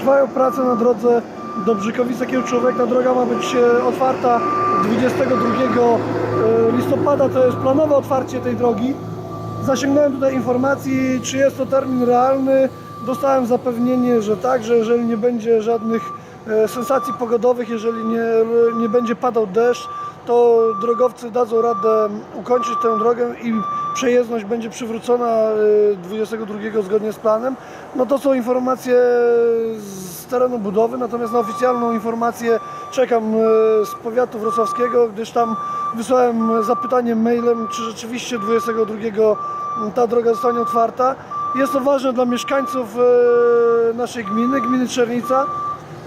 Trwają prace na drodze do Brzykowice Kiełczówek. Ta droga ma być e, otwarta 22 e, listopada. To jest planowe otwarcie tej drogi. Zasięgnąłem tutaj informacji, czy jest to termin realny. Dostałem zapewnienie, że tak, że jeżeli nie będzie żadnych sensacji pogodowych, jeżeli nie, nie będzie padał deszcz, to drogowcy dadzą radę ukończyć tę drogę i przejezdność będzie przywrócona e, 22 zgodnie z planem. No to są informacje z terenu budowy, natomiast na oficjalną informację czekam e, z powiatu wrocławskiego, gdyż tam wysłałem zapytanie mailem, czy rzeczywiście 22 ta droga zostanie otwarta. Jest to ważne dla mieszkańców e, naszej gminy, gminy Czernica,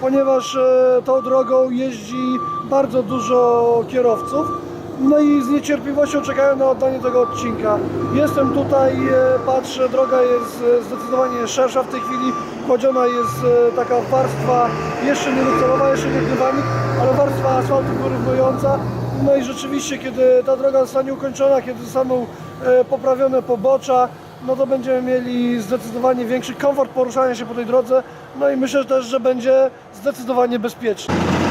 ponieważ e, tą drogą jeździ bardzo dużo kierowców. No i z niecierpliwością czekają na oddanie tego odcinka. Jestem tutaj, e, patrzę, droga jest e, zdecydowanie szersza w tej chwili. Kładziona jest taka warstwa jeszcze nie docelowa, jeszcze nie gnywanik, ale warstwa asfaltu wyrównująca. No i rzeczywiście, kiedy ta droga zostanie ukończona, kiedy zostaną poprawione pobocza, no to będziemy mieli zdecydowanie większy komfort poruszania się po tej drodze. No i myślę też, że będzie zdecydowanie bezpieczniej.